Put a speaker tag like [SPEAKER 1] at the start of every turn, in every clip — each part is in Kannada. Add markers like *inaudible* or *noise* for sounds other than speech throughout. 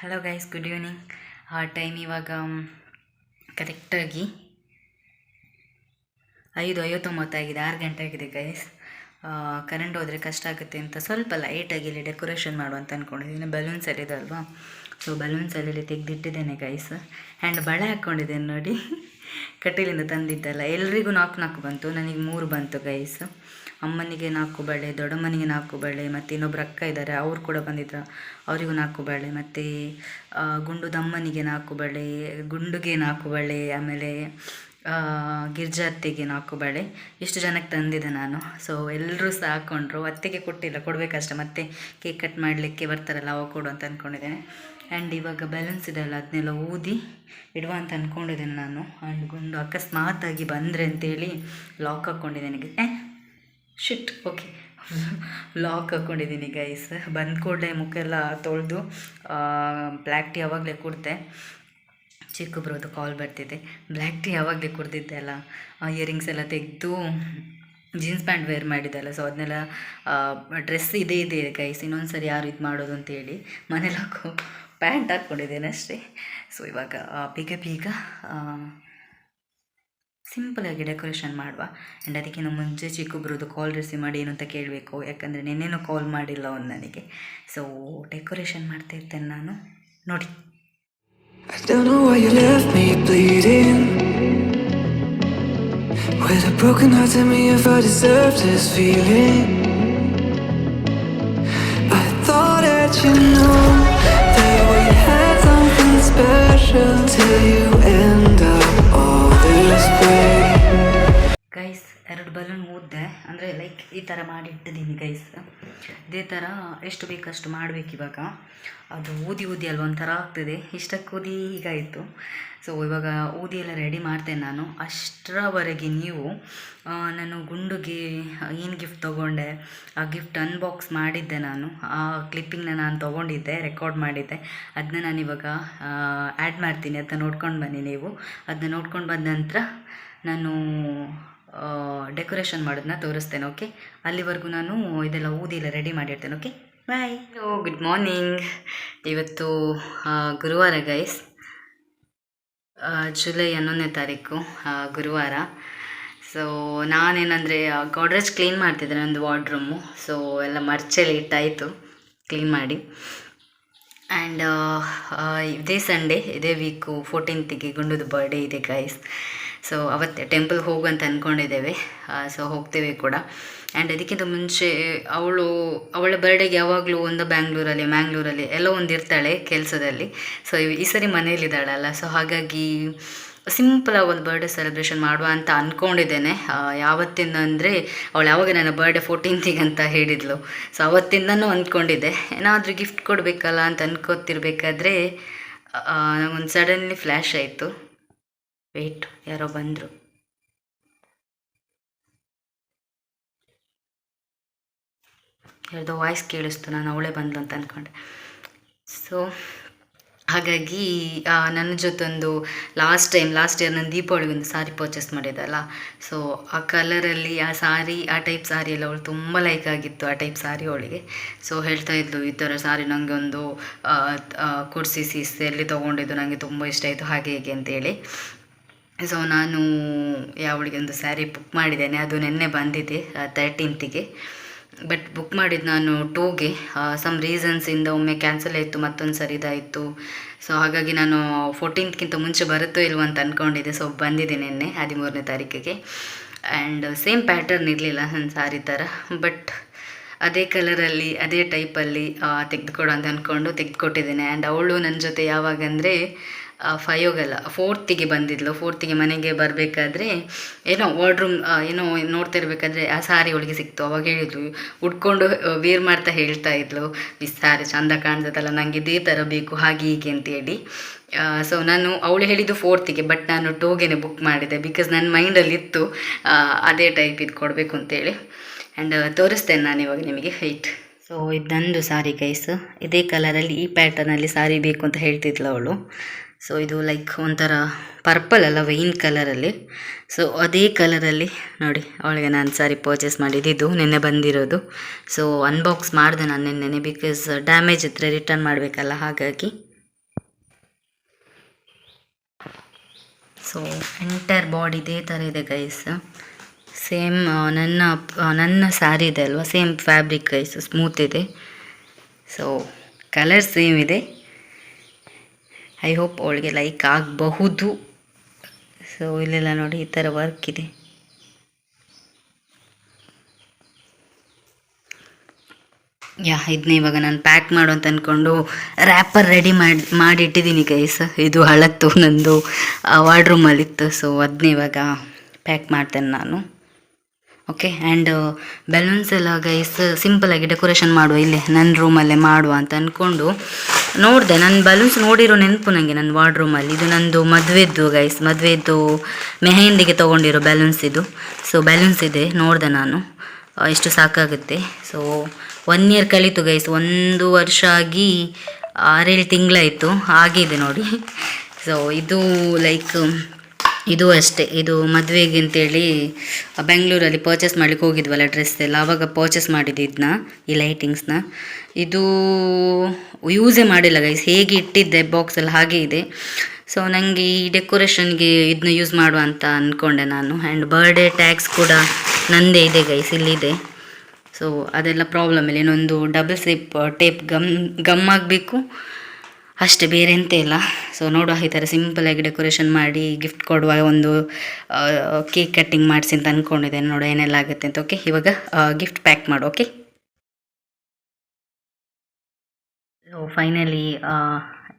[SPEAKER 1] ಹಲೋ ಗೈಸ್ ಗುಡ್ ಈವ್ನಿಂಗ್ ಆ ಟೈಮ್ ಇವಾಗ ಕರೆಕ್ಟಾಗಿ ಐದು ಐವತ್ತೊಂಬತ್ತಾಗಿದೆ, ಆರು ಗಂಟೆ ಆಗಿದೆ ಗೈಸ್ ಕರೆಂಟ್ ಹೋದರೆ ಕಷ್ಟ ಆಗುತ್ತೆ ಅಂತ ಸ್ವಲ್ಪ ಲೈಟಾಗಿ ಇಲ್ಲಿ ಡೆಕೋರೇಷನ್ ಮಾಡು ಅಂತ ಅಂದ್ಕೊಂಡಿದ್ದೀನಿ ಬಲೂನ್ಸ್ ಎಲ್ಲ ಅಲ್ವಾ? ಸೊ ಬಲೂನ್ಸ್ ಅಲ್ಲಿ ತೆಗೆದಿಟ್ಟಿದ್ದೇನೆ ಗೈಸ್ ಆ್ಯಂಡ್ ಬಳೆ ಹಾಕ್ಕೊಂಡಿದ್ದೇನೆ ನೋಡಿ. *laughs* ಕಟೀಲಿಂದ ತಂದಿದ್ದಲ್ಲ. ಎಲ್ರಿಗೂ ನಾಲ್ಕು ನಾಲ್ಕು ಬಂತು. ನನಗೆ ಮೂರು ಬಂತು ಗೈಸ್ ಅಮ್ಮನಿಗೆ ನಾಲ್ಕು ಬಳೆ, ದೊಡ್ಡಮ್ಮನಿಗೆ ನಾಲ್ಕು ಬಳೆ, ಮತ್ತು ಇನ್ನೊಬ್ರು ಅಕ್ಕ ಇದ್ದಾರೆ ಅವ್ರು ಕೂಡ ಬಂದಿದ್ರು, ಅವರಿಗೂ ನಾಲ್ಕು ಬಳೆ, ಮತ್ತು ಗುಂಡುದಮ್ಮನಿಗೆ ನಾಲ್ಕು ಬಳೆ, ಗುಂಡುಗೆ ನಾಲ್ಕು ಬಳೆ, ಆಮೇಲೆ ಗಿರ್ಜಾತ್ತೆಗೆ ನಾಲ್ಕು ಬಳೆ, ಇಷ್ಟು ಜನಕ್ಕೆ ತಂದಿದ್ದೆ ನಾನು. ಸೊ ಎಲ್ಲರೂ ಸಹ ಹಾಕ್ಕೊಂಡ್ರು ಅತ್ತೆಗೆ ಕೊಟ್ಟಿಲ್ಲ, ಕೊಡಬೇಕಷ್ಟೆ, ಮತ್ತೆ ಕೇಕ್ ಕಟ್ ಮಾಡಲಿಕ್ಕೆ ಬರ್ತಾರಲ್ಲ, ಅವಾಗ ಕೊಡು ಅಂತ ಅಂದ್ಕೊಂಡಿದ್ದೇನೆ ಆ್ಯಂಡ್ ಇವಾಗ ಬ್ಯಾಲೆನ್ಸ್ ಇದೆಯಲ್ಲ ಅದನ್ನೆಲ್ಲ ಊದಿ ಇಡುವ ಅಂತ ಅಂದ್ಕೊಂಡಿದ್ದೇನೆ ನಾನು. ಆ್ಯಂಡ್ ಗುಂಡು ಅಕಸ್ಮಾತಾಗಿ ಬಂದರೆ ಅಂತೇಳಿ ಲಾಕ್ ಹಾಕ್ಕೊಂಡಿದ್ದೇನೆ ಶಿಟ್ ಓಕೆ ಲಾಕ್ *laughs* ಹಾಕ್ಕೊಂಡಿದ್ದೀನಿ ಗೈಸ್ ಬಂದ ಕೂಡಲೇ ಮುಖ ಎಲ್ಲ ತೊಳೆದು ಬ್ಲ್ಯಾಕ್ ಟೀ ಯಾವಾಗಲೇ ಕುಡ್ದೆ. ಚಿಕ್ಕ ಬ್ರೋದು ಕಾಲ್ ಬರ್ತಿದೆ. ಬ್ಲ್ಯಾಕ್ ಟೀ ಯಾವಾಗಲೇ ಕುಡ್ದಿದ್ದೆ ಅಲ್ಲ? ಇಯರಿಂಗ್ಸ್ ಎಲ್ಲ ತೆಗೆದು ಜೀನ್ಸ್ ಪ್ಯಾಂಟ್ ವೇರ್ ಮಾಡಿದ್ದಲ್ಲ ಸೊ ಅದನ್ನೆಲ್ಲ ಡ್ರೆಸ್ ಇದೇ, ಇದೆ ಗೈಸ್ ಇನ್ನೊಂದು ಸರಿ ಯಾರು ಇದು ಮಾಡೋದು ಅಂತೇಳಿ ಮನೇಲಿ ಹಾಕೋ ಪ್ಯಾಂಟ್ ಹಾಕ್ಕೊಂಡಿದ್ದೇನೆ ಅಷ್ಟೇ. ಸೊ ಇವಾಗ ಬೇಗ ಬೇಗ ಸಿಂಪಲಾಗಿ ಡೆಕೋರೇಷನ್ ಮಾಡುವ ಆ್ಯಂಡ್ ಅದಕ್ಕಿಂತ ಮುಂಚೆ ಚಿಕ್ಕಬ್ರದ್ದು ಕಾಲ್ ರಿಸೀವ್ ಮಾಡಿ ಏನು ಅಂತ ಕೇಳಬೇಕು ಯಾಕಂದರೆ ನಿನ್ನೇನು ಕಾಲ್ ಮಾಡಿಲ್ಲ ಅವ್ನು ನನಗೆ ಸೊ ಡೆಕೋರೇಷನ್ ಮಾಡ್ತಾ ಇರ್ತೇನೆ ನಾನು ನೋಡಿ.
[SPEAKER 2] With a broken heart, tell me if I deserve this feeling. I thought that you that we had something special till you end up.
[SPEAKER 1] Guys ಎರಡು ಬಲೂನ್ ಊದ್ದೆ ಅಂದರೆ ಲೈಕ್ ಈ ಥರ ಮಾಡಿಟ್ಟಿದ್ದೀನಿ ಗೈಸ್ ಇದೇ ಥರ ಎಷ್ಟು ಬೇಕಷ್ಟು ಮಾಡಬೇಕು ಇವಾಗ. ಅದು ಊದಿ ಊದಿ ಅಲ್ವ ಒಂಥರ ಆಗ್ತದೆ. ಇಷ್ಟಕ್ಕೆ ಊದಿ ಹೀಗಾಯಿತು ಸೊ ಇವಾಗ ಊದಿ ಎಲ್ಲ ರೆಡಿ ಮಾಡ್ತೇನೆ ನಾನು. ಅಷ್ಟರವರೆಗೆ ನೀವು ನಾನು ಗುಂಡುಗೆ ಏನು ಗಿಫ್ಟ್ ತೊಗೊಂಡೆ, ಆ ಗಿಫ್ಟ್ ಅನ್ಬಾಕ್ಸ್ ಮಾಡಿದ್ದೆ ನಾನು. ಆ ಕ್ಲಿಪ್ಪಿಂಗ್ನ ನಾನು ತೊಗೊಂಡಿದ್ದೆ ರೆಕಾರ್ಡ್ ಮಾಡಿದ್ದೆ. ಅದನ್ನ ನಾನು ಇವಾಗ ಆ್ಯಡ್ ಮಾಡ್ತೀನಿ. ಅದನ್ನ ನೋಡ್ಕೊಂಡು ಬನ್ನಿ ನೀವು. ಅದನ್ನ ನೋಡ್ಕೊಂಡು ಬಂದ ನಂತರ ನಾನು ಡೆಕೋರೇಷನ್ ಮಾಡೋದನ್ನ ತೋರಿಸ್ತೇನೆ ಓಕೆ ಅಲ್ಲಿವರೆಗೂ ನಾನು ಇದೆಲ್ಲ ಊದಿ ಎಲ್ಲ ರೆಡಿ ಮಾಡಿರ್ತೇನೆ ಓಕೆ ಬಾಯ್ ಗುಡ್ ಮಾರ್ನಿಂಗ್ ಇವತ್ತು ಗುರುವಾರ ಗೈಸ್ ಜುಲೈ ಹನ್ನೊಂದನೇ ತಾರೀಕು ಗುರುವಾರ. ಸೊ ನಾನೇನಂದರೆ ಗಾಡ್ರೇಜ್ ಕ್ಲೀನ್ ಮಾಡ್ತಿದ್ದೆ ನಂದು ವಾರ್ಡ್ರೂಮು ಸೊ ಎಲ್ಲ ಮರ್ಚೆಲ್ಲ ಇಟ್ಟಾಯಿತು ಕ್ಲೀನ್ ಮಾಡಿ. ಆ್ಯಂಡ್ ಇದೇ ಸಂಡೇ ಇದೇ ವೀಕು ಫೋರ್ಟೀನ್ತಿಗೆ ಗುಂಡುದು ಬರ್ಡೇ ಇದೆ ಗೈಸ್ ಸೊ ಅವತ್ತೇ ಟೆಂಪಲ್ಗೆ ಹೋಗುವಂತ ಅಂದ್ಕೊಂಡಿದ್ದೇವೆ ಸೊ ಹೋಗ್ತೇವೆ ಕೂಡ. ಆ್ಯಂಡ್ ಅದಕ್ಕಿಂತ ಮುಂಚೆ, ಅವಳು, ಅವಳ ಬರ್ಡೇಗೆ ಯಾವಾಗಲೂ ಒಂದು ಬ್ಯಾಂಗ್ಳೂರಲ್ಲಿ ಮ್ಯಾಂಗ್ಳೂರಲ್ಲಿ ಎಲ್ಲೋ ಒಂದು ಇರ್ತಾಳೆ ಕೆಲಸದಲ್ಲಿ. ಸೊ ಈ ಸರಿ ಮನೇಲಿದ್ದಾಳಲ್ಲ ಸೊ ಹಾಗಾಗಿ ಸಿಂಪಲಾಗಿ ಒಂದು ಬರ್ಡೇ ಸೆಲೆಬ್ರೇಷನ್ ಮಾಡುವ ಅಂತ ಅಂದ್ಕೊಂಡಿದ್ದೇನೆ ಯಾವತ್ತಿಂದ ಅಂದರೆ, ಅವಳು ಯಾವಾಗ ನನ್ನ ಬರ್ಡೇ ಫೋರ್ಟೀನ್ತಿಗೆ ಅಂತ ಹೇಳಿದ್ಲು. ಸೊ ಅವತ್ತಿಂದನೂ ಅಂದ್ಕೊಂಡಿದ್ದೆ ಏನಾದರೂ ಗಿಫ್ಟ್ ಕೊಡಬೇಕಲ್ಲ ಅಂತ ಅಂದ್ಕೋತಿರ್ಬೇಕಾದ್ರೆ ಒಂದು ಸಡನ್ಲಿ ಫ್ಲ್ಯಾಶ್ ಆಯಿತು. ವೇಟ್ ಯಾರೋ ಬಂದರು. ಯಾರ್ದೋ ವಾಯ್ಸ್ ಕೇಳಿಸ್ತು, ನಾನು ಅವಳೇ ಬಂದ್ಲು ಅಂತ ಅಂದ್ಕೊಂಡೆ ಸೊ ಹಾಗಾಗಿ ನನ್ನ ಜೊತೊಂದು ಲಾಸ್ಟ್ ಟೈಮ್ ಲಾಸ್ಟ್ ಇಯರ್ ನಾನು ದೀಪಾವಳಿಗೆ ಒಂದು ಸಾರಿ ಪರ್ಚೇಸ್ ಮಾಡಿದ್ದಲ್ಲ. ಸೊ ಆ ಕಲರಲ್ಲಿ ಆ ಸಾರಿ ಆ ಟೈಪ್ ಸಾರಿ ಎಲ್ಲ ಅವಳು ತುಂಬ ಲೈಕ್ ಆಗಿತ್ತು, ಆ ಟೈಪ್ ಸಾರಿ ಅವಳಿಗೆ. ಸೊ ಹೇಳ್ತಾ ಇದ್ಲು, ಈ ಥರ ಸಾರಿ ನನಗೆ ಒಂದು ಕುರ್ಸಿ ಸೀಸೆಯಲ್ಲಿ ತೊಗೊಂಡಿದ್ದು ನನಗೆ ತುಂಬ ಇಷ್ಟ ಆಯಿತು, ಹಾಗೆ ಹೀಗೆ ಅಂತೇಳಿ ಸೊ ನಾನು ಯಾವಳಿಗೆ ಒಂದು ಸ್ಯಾರಿ ಬುಕ್ ಮಾಡಿದ್ದೇನೆ. ಅದು ನಿನ್ನೆ ಬಂದಿದೆ ತರ್ಟೀನ್ತಿಗೆ ಬಟ್ ಬುಕ್ ಮಾಡಿದ್ದು ನಾನು ಟೂಗೆ ಸಮ್ ರೀಸನ್ಸಿಂದ ಒಮ್ಮೆ ಕ್ಯಾನ್ಸಲ್ ಆಯಿತು, ಮತ್ತೊಂದು ಸರಿ ಇದಾಯಿತು ಸೊ ಹಾಗಾಗಿ ನಾನು ಫೋರ್ಟೀನ್ತ್ಗಿಂತ ಮುಂಚೆ ಬರುತ್ತೋ ಇಲ್ವೋ ಅಂತ ಅಂದ್ಕೊಂಡಿದ್ದೆ ಸೊ ಬಂದಿದೆ ನಿನ್ನೆ, ಹದಿಮೂರನೇ ತಾರೀಕಿಗೆ. ಆ್ಯಂಡ್ ಸೇಮ್ ಪ್ಯಾಟರ್ನ್ ಇರಲಿಲ್ಲ ನನ್ನ ಸಾರಿ ಥರ. ಬಟ್ ಅದೇ ಕಲರಲ್ಲಿ ಅದೇ ಟೈಪಲ್ಲಿ ತೆಗೆದುಕೊಡು ಅಂತ ಅಂದ್ಕೊಂಡು ತೆಗೆದುಕೊಟ್ಟಿದ್ದೇನೆ. ಆ್ಯಂಡ್ ಅವಳು ನನ್ನ ಜೊತೆ ಯಾವಾಗ ಅಂದರೆ ಫೈಯೋಗಲ್ಲ ಫೋರ್ತಿಗೆ ಬಂದಿದ್ಲು. ಫೋರ್ತಿಗೆ ಮನೆಗೆ ಬರಬೇಕಾದ್ರೆ ಏನೋ ವಾರ್ಡ್ರೂಮ್ ಏನೋ ನೋಡ್ತಿರ್ಬೇಕಾದ್ರೆ ಆ ಸಾರಿ ಅವಳಿಗೆ ಸಿಕ್ತು. ಅವಾಗ ಹೇಳಿದ್ಲು, ಉಟ್ಕೊಂಡು ವೇರ್ ಮಾಡ್ತಾ ಹೇಳ್ತಾ ಇದ್ಲು. ಈ ಸಾರಿ ಚಂದ ಕಾಣ್ತದಲ್ಲ ನನಗೆ ಇದೇ ಥರ ಬೇಕು, ಹಾಗೆ ಹೀಗೆ ಅಂತೇಳಿ ಸೊ ನಾನು, ಅವಳು ಹೇಳಿದ್ದು ಫೋರ್ತಿಗೆ ಬಟ್ ನಾನು ಟೋಗೆನೆ ಬುಕ್ ಮಾಡಿದೆ ಬಿಕಾಸ್ ನನ್ನ ಮೈಂಡಲ್ಲಿ ಇತ್ತು ಅದೇ ಟೈಪ್ ಇದು ಕೊಡಬೇಕು ಅಂತೇಳಿ ಆ್ಯಂಡ್ ತೋರಿಸ್ತೇನೆ ನಾನು ಇವಾಗ ನಿಮಗೆ ಹೈಟ್ ಸೊ ಇದು ನಂದು ಸಾರಿ ಗೈಸ್ ಇದೇ ಕಲರಲ್ಲಿ ಈ ಪ್ಯಾಟರ್ನಲ್ಲಿ ಸಾರಿ ಬೇಕು ಅಂತ ಹೇಳ್ತಿದ್ಲು ಅವಳು. ಸೊ ಇದು ಲೈಕ್ ಒಂಥರ ಪರ್ಪಲ್ ಅಲ್ಲ ವೈನ್ ಕಲರಲ್ಲಿ ಸೊ ಅದೇ ಕಲರಲ್ಲಿ ನೋಡಿ, ಅವಳಿಗೆ ನಾನು ಸಾರಿ ಪರ್ಚೇಸ್ ಮಾಡಿದ್ದು. ನಿನ್ನೆ ಬಂದಿರೋದು. ಸೊ ಅನ್ಬಾಕ್ಸ್ ಮಾಡಿದೆ ನಾನು ನಿನ್ನೆ ಬಿಕಾಸ್ ಡ್ಯಾಮೇಜ್ ಇದ್ರೆ ರಿಟರ್ನ್ ಮಾಡಬೇಕಲ್ಲ, ಹಾಗಾಗಿ. ಸೊ ಎಂಟೈರ್ ಬಾಡಿ ಇದೇ ಥರ ಇದೆ ಗೈಸ್ ಸೇಮ್ ನನ್ನ ನನ್ನ ಸ್ಯಾರಿ ಇದೆ ಅಲ್ವಾ? ಸೇಮ್ ಫ್ಯಾಬ್ರಿಕ್ ಗೈಸ್ ಸ್ಮೂತ್ ಇದೆ. ಸೊ ಕಲರ್ ಸೇಮ್ ಇದೆ. ಐ ಹೋಪ್ ಅವಳಿಗೆ ಲೈಕ್ ಆಗಬಹುದು. ಸೊ ಇಲ್ಲೆಲ್ಲ ನೋಡಿ ಈ ಥರ ವರ್ಕ್ ಇದೆ. ಯಾ ಇದನ್ನ ಇವಾಗ ನಾನು ಪ್ಯಾಕ್ ಮಾಡು ಅಂತ ಅಂದ್ಕೊಂಡು ರ್ಯಾಪರ್ ರೆಡಿ ಮಾಡಿ ಮಾಡಿಟ್ಟಿದ್ದೀನಿ ಗೈಸ್ ಇದು ಹಳತ್ತು ನಂದು ವಾರ್ಡ್ರೂಮಲ್ಲಿತ್ತು ಸೊ ಅದನ್ನ ಇವಾಗ ಪ್ಯಾಕ್ ಮಾಡ್ತೇನೆ ನಾನು. ಓಕೆ ಆ್ಯಂಡ್ ಬೆಲೂನ್ಸ್ ಎಲ್ಲ ಗೈಸ್ ಸಿಂಪಲಾಗಿ ಡೆಕೋರೇಷನ್ ಮಾಡುವ, ಇಲ್ಲಿ ನನ್ನ ರೂಮಲ್ಲೇ ಮಾಡುವ ಅಂತ ಅಂದ್ಕೊಂಡು ನೋಡಿದೆ ನನ್ನ ಬಲೂನ್ಸ್ ನೋಡಿರೋ ನೆನಪು ನನಗೆ ನನ್ನ ವಾರ್ಡ್ರೂಮಲ್ಲಿ ಇದು ನಂದು ಮದುವೆದ್ದು ಗೈಸ್ ಮದುವೆದ್ದು ಮೆಹೆಂದಿಗೆ ತೊಗೊಂಡಿರೋ ಬ್ಯಾಲೂನ್ಸ್ ಇದು. ಸೊ ಬ್ಯಾಲೂನ್ಸ್ ಇದೆ, ನೋಡಿದೆ ನಾನು. ಎಷ್ಟು ಸಾಕಾಗುತ್ತೆ. ಸೊ ಒನ್ ಇಯರ್ ಕಳೀತು ಗೈಸ್ ಒಂದು ವರ್ಷ ಆಗಿ ಆರೇಳು ತಿಂಗಳಾಯಿತು. ಆಗಿದೆ ನೋಡಿ. *laughs* ಸೊ ಇದು ಲೈಕ್ ಇದು ಅಷ್ಟೇ. ಇದು ಮದುವೆಗೆ ಅಂತೇಳಿ ಬೆಂಗಳೂರಲ್ಲಿ ಪರ್ಚೇಸ್ ಮಾಡ್ಲಿಕ್ಕೆ ಹೋಗಿದ್ವಲ್ಲ ಡ್ರೆಸ್ ಎಲ್ಲ ಆವಾಗ ಪರ್ಚೇಸ್ ಮಾಡಿದ್ದು ಇದನ್ನ ಈ ಲೈಟಿಂಗ್ಸ್ನ ಇದು ಯೂಸೇ ಮಾಡಿಲ್ಲ ಗೈಸ್ ಹೇಗೆ ಇಟ್ಟಿದ್ದೆ ಬಾಕ್ಸಲ್ಲಿ ಹಾಗೆ ಇದೆ. ಸೊ ನನಗೆ ಈ ಡೆಕೋರೇಷನ್ಗೆ ಇದನ್ನ ಯೂಸ್ ಮಾಡುವ ಅಂತ ಅಂದ್ಕೊಂಡೆ ನಾನು. ಆ್ಯಂಡ್ ಬರ್ಡೇ ಟ್ಯಾಕ್ಸ್ ಕೂಡ ನಂದೇ ಇದೆ ಗೈಸ್ ಇಲ್ಲಿದೆ. ಸೊ ಅದೆಲ್ಲ ಪ್ರಾಬ್ಲಮ್ ಇಲ್ಲ. ಇನ್ನೊಂದು double slip tape gum gum ಆಗಬೇಕು ಅಷ್ಟೇ ಬೇರೆ ಎಂತ ಇಲ್ಲ. ಸೊ ನೋಡುವ ಈ ಥರ ಸಿಂಪಲಾಗಿ ಡೆಕೋರೇಷನ್ ಮಾಡಿ ಗಿಫ್ಟ್ ಕೊಡುವ ಒಂದು ಕೇಕ್ ಕಟ್ಟಿಂಗ್ ಮಾಡಿಸಿ ಅಂತ ಅಂದ್ಕೊಂಡಿದ್ದೇನೆ ನೋಡು ಏನೆಲ್ಲ ಆಗುತ್ತೆ ಅಂತ ಓಕೆ ಇವಾಗ ಗಿಫ್ಟ್ ಪ್ಯಾಕ್ ಮಾಡು ಓಕೆ ಸೊ ಫೈನಲಿ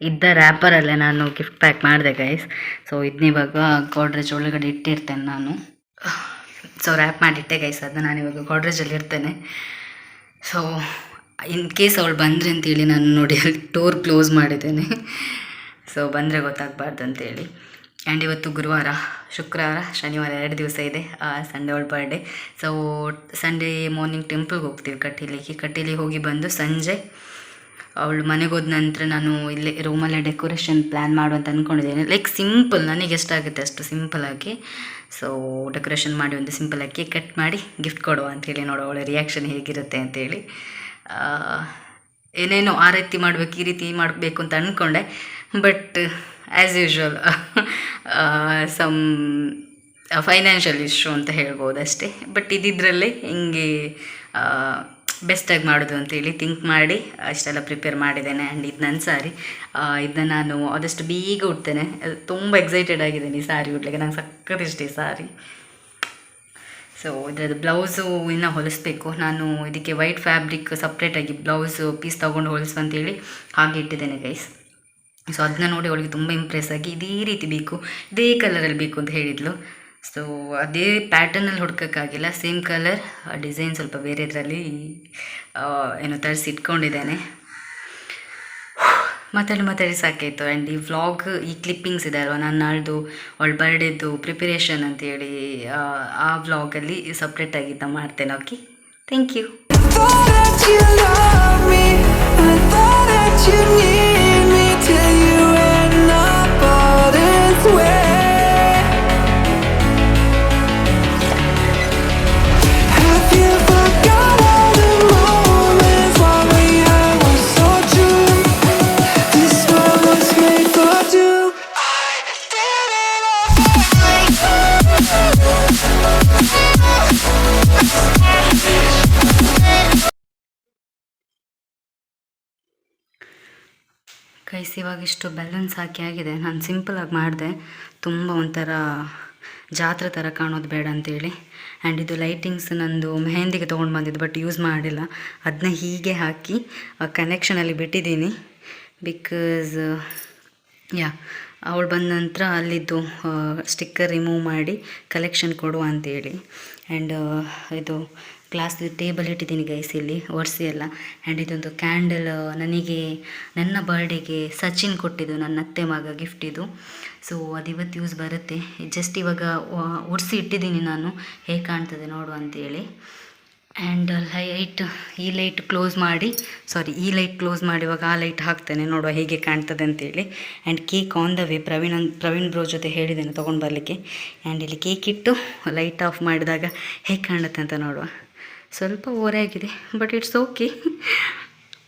[SPEAKER 1] ಇದ್ದ ರ್ಯಾಪರಲ್ಲೇ ನಾನು ಗಿಫ್ಟ್ ಪ್ಯಾಕ್ ಮಾಡಿದೆ ಗೈಸ್ ಸೊ ಇದನ್ನ ಇವಾಗ ಗೋಡ್ರೇಜ್ ಒಳಗಡೆ ಇಟ್ಟಿರ್ತೇನೆ ನಾನು. ಸೊ ರ್ಯಾಪ್ ಮಾಡಿಟ್ಟೆ ಗೈಸ್ ಅದನ್ನ ನಾನು ಇವಾಗ ಗೋಡ್ರೇಜಲ್ಲಿ ಇರ್ತೇನೆ ಸೊ ಇನ್ ಕೇಸ್ ಅವಳು ಬಂದರೆ ಅಂತೇಳಿ ನಾನು ನೋಡಿ ಅಲ್ಲಿ ಡೋರ್ ಕ್ಲೋಸ್ ಮಾಡಿದ್ದೇನೆ. ಸೊ ಬಂದರೆ ಗೊತ್ತಾಗಬಾರ್ದು ಅಂತೇಳಿ. ಆ್ಯಂಡ್ ಇವತ್ತು ಗುರುವಾರ, ಶುಕ್ರವಾರ, ಶನಿವಾರ ಎರಡು ದಿವಸ ಇದೆ ಸಂಡೇ ಅವಳ ಬರ್ಡೇ ಸೊ ಸಂಡೇ ಮಾರ್ನಿಂಗ್ ಟೆಂಪಲ್ಗೆ ಹೋಗ್ತೀವಿ ಕಟೀಲಿಗೆ ಕಟೀಲಿಗೆ ಹೋಗಿ ಬಂದು ಸಂಜೆ ಅವಳು ಮನೆಗೆ ಹೋದ ನಂತರ ನಾನು ಇಲ್ಲೇ ರೂಮಲ್ಲೇ ಡೆಕೋರೇಷನ್ ಪ್ಲ್ಯಾನ್ ಮಾಡು ಅಂತ ಅಂದ್ಕೊಂಡಿದ್ದೇನೆ ಲೈಕ್ ಸಿಂಪಲ್ ನನಗೆ ಎಷ್ಟಾಗುತ್ತೆ ಅಷ್ಟು ಸಿಂಪಲಾಗಿ ಸೊ ಡೆಕೋರೇಷನ್ ಮಾಡಿ ಒಂದು ಸಿಂಪಲಾಗಿ ಕೇಕ್ ಕಟ್ ಮಾಡಿ ಗಿಫ್ಟ್ ಕೊಡುವ ಅಂತೇಳಿ ನೋಡೋ ಅವಳ ರಿಯಾಕ್ಷನ್ ಹೇಗಿರುತ್ತೆ ಅಂತೇಳಿ ಏನೇನೋ ಆ ರೀತಿ ಮಾಡಬೇಕು, ಈ ರೀತಿ ಮಾಡಬೇಕು ಅಂತ ಅಂದ್ಕೊಂಡೆ but as usual some financial issue ಅಂತ ಹೇಳ್ಬೋದು ಅಷ್ಟೇ ಬಟ್ ಇದಿದ್ರಲ್ಲೇ ಹಿಂಗೆ ಬೆಸ್ಟಾಗಿ ಮಾಡೋದು ಅಂತೇಳಿ ಥಿಂಕ್ ಮಾಡಿ, ಅಷ್ಟೆಲ್ಲ ಪ್ರಿಪೇರ್ ಮಾಡಿದ್ದೇನೆ. ಆ್ಯಂಡ್ ಇದು ನನ್ನ ಸಾರಿ. ಇದನ್ನ ನಾನು ಆದಷ್ಟು ಬೇಗ ಉಡ್ತೇನೆ ತುಂಬ ಎಕ್ಸೈಟೆಡ್ ಆಗಿದ್ದೀನಿ ಈ ಸಾರಿ ಉಡ್ಲಿಕ್ಕೆ ನಂಗೆ ಸಖತ್ ಇಷ್ಟ ಈ ಸಾರಿ. ಸೊ ಇದರದ್ದು ಬ್ಲೌಸು ಇನ್ನು ಹೊಲಿಸ್ಬೇಕು. ನಾನು ಇದಕ್ಕೆ ವೈಟ್ ಫ್ಯಾಬ್ರಿಕ್ ಸಪ್ರೇಟಾಗಿ ಬ್ಲೌಸು ಪೀಸ್ ತೊಗೊಂಡು ಹೊಲಿಸು ಅಂತೇಳಿ ಹಾಗೆ ಇಟ್ಟಿದ್ದೇನೆ ಗೈಸ್ ಸೊ ಅದನ್ನ ನೋಡಿ ಅವಳಿಗೆ ತುಂಬ ಇಂಪ್ರೆಸ್ ಆಗಿ ಇದೇ ರೀತಿ ಬೇಕು, ಇದೇ ಕಲರಲ್ಲಿ ಬೇಕು ಅಂತ ಹೇಳಿದ್ಲು. ಸೊ ಅದೇ ಪ್ಯಾಟರ್ನಲ್ಲಿ ಹುಡ್ಕೋಕ್ಕಾಗಿಲ್ಲ ಸೇಮ್ ಕಲರ್ ಡಿಸೈನ್ ಸ್ವಲ್ಪ ಬೇರೆ ಇದರಲ್ಲಿ ಏನೋ ತರಿಸಿ ಇಟ್ಕೊಂಡಿದ್ದೇನೆ. ಮಾತಾಡಿ ಮಾತಾಡಿ ಸಾಕಾಯಿತು. ಆ್ಯಂಡ್ ಈ ವ್ಲಾಗ್ ಈ ಕ್ಲಿಪ್ಪಿಂಗ್ಸ್ ಇದೆ ಅಲ್ವಾ? ನಾನು ನಾಳ್ದು ಅವಳ ಬರ್ಡೇದು ಪ್ರಿಪರೇಷನ್ ಅಂತೇಳಿ ಆ, ವ್ಲಾಗಲ್ಲಿ ಸಪ್ರೇಟಾಗಿದ್ದ ಮಾಡ್ತೇನೆ
[SPEAKER 2] okay thank you you me till you end up all this way.
[SPEAKER 1] Guys ಇವಾಗ ಇಷ್ಟು ಬ್ಯಾಲೆನ್ಸ್ ಹಾಕಿ ಆಗಿದೆ. ನಾನು ಸಿಂಪಲಾಗಿ ಮಾಡಿದೆ. ತುಂಬ ಒಂಥರ ಜಾತ್ರೆ ಥರ ಕಾಣೋದು ಬೇಡ ಅಂತೇಳಿ. ಆ್ಯಂಡ್ ಇದು ಲೈಟಿಂಗ್ಸ್ ನಂದು ಮೆಹಂದಿಗೆ ತೊಗೊಂಡು ಬಂದಿದ್ದು ಬಟ್ ಯೂಸ್ ಮಾಡಿಲ್ಲ. ಅದನ್ನ ಹೀಗೆ ಹಾಕಿ ಕನೆಕ್ಷನಲ್ಲಿ ಬಿಟ್ಟಿದ್ದೀನಿ. ಬಿಕಾಸ್ ಯಾ ಅವಳು ಬಂದ ನಂತರ ಅಲ್ಲಿದ್ದು ಸ್ಟಿಕ್ಕರ್ ರಿಮೂವ್ ಮಾಡಿ ಕಲೆಕ್ಷನ್ ಕೊಡುವ ಅಂತೇಳಿ. ಆ್ಯಂಡ್ ಇದು ಗ್ಲಾಸ್ ಟೇಬಲ್ ಇಟ್ಟಿದ್ದೀನಿ ಗೈಸ್ ಇಲ್ಲಿ, ಒರೆಸಿ ಎಲ್ಲ. ಆ್ಯಂಡ್ ಇದೊಂದು ಕ್ಯಾಂಡಲ್ ನನಗೆ, ನನ್ನ ಬರ್ಡೇಗೆ ಸಚಿನ್ ಕೊಟ್ಟಿದ್ದು ನನ್ನ ಅತ್ತೆ ಮಗ ಗಿಫ್ಟ್ ಇದು. ಸೊ ಅದು ಇವತ್ತು ಯೂಸ್ ಬರುತ್ತೆ. ಜಸ್ಟ್ ಇವಾಗ ಒರೆಸಿ ಇಟ್ಟಿದ್ದೀನಿ ನಾನು. ಹೇಗೆ ಕಾಣ್ತದೆ ನೋಡು ಅಂತೇಳಿ. ಆ್ಯಂಡ್ ಲೈಟ್ ಈ ಲೈಟ್ ಕ್ಲೋಸ್ ಮಾಡಿ ಸಾರಿ ಈ ಲೈಟ್ ಕ್ಲೋಸ್ ಮಾಡುವಾಗ ಆ ಲೈಟ್ ಹಾಕ್ತೇನೆ. ನೋಡುವ ಹೇಗೆ ಕಾಣ್ತದೆ ಅಂತೇಳಿ. And cake on the way Praveen Praveen bro ಜೊತೆ ಹೇಳಿದ್ದೇನೆ ತೊಗೊಂಡು ಬರಲಿಕ್ಕೆ. ಆ್ಯಂಡ್ ಇಲ್ಲಿ ಕೇಕ್ ಇಟ್ಟು ಲೈಟ್ ಆಫ್ ಮಾಡಿದಾಗ ಹೇಗೆ ಕಾಣುತ್ತೆ ಅಂತ ನೋಡುವ. ಸ್ವಲ್ಪ ಓರಾಗಿದೆ ಬಟ್ ಇಟ್ಸ್ ಓಕೆ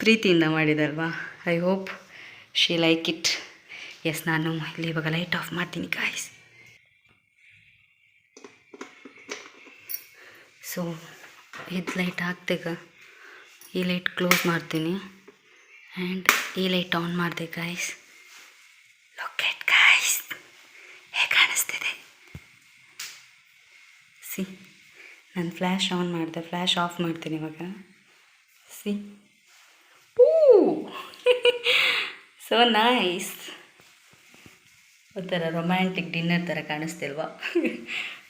[SPEAKER 1] ಪ್ರೀತಿಯಿಂದ ಮಾಡಿದಲ್ವಾ? I hope she like it yes ನಾನು ಇಲ್ಲಿ ಇವಾಗ ಲೈಟ್ ಆಫ್ ಮಾಡ್ತೀನಿ ಕಾಯಿಸಿ ಸೊ ಇದು ಲೈಟ್ ಹಾಕ್ತೀಗ ಈ ಲೈಟ್ ಕ್ಲೋಸ್ ಮಾಡ್ತೀನಿ. ಆ್ಯಂಡ್ ಈ ಲೈಟ್ ಆನ್ ಮಾಡಿದೆ ಗಾಯ್ಸ್ ಲೊಕೆಟ್ ಗಾಯ್ಸ್ ಹೇಗೆ ಕಾಣಿಸ್ತಿದೆ? ಸಿ, ನಾನು ಫ್ಲ್ಯಾಶ್ ಆನ್ ಮಾಡಿದೆ. ಫ್ಲ್ಯಾಶ್ ಆಫ್ ಮಾಡ್ತೀನಿ ಇವಾಗ. ಸಿ. ಸೊ ನೈಸ್ *laughs* ಒಂಥರ ರೊಮ್ಯಾಂಟಿಕ್ ಡಿನ್ನರ್ ಥರ ಕಾಣಿಸ್ತಿಲ್ವಾ? *laughs*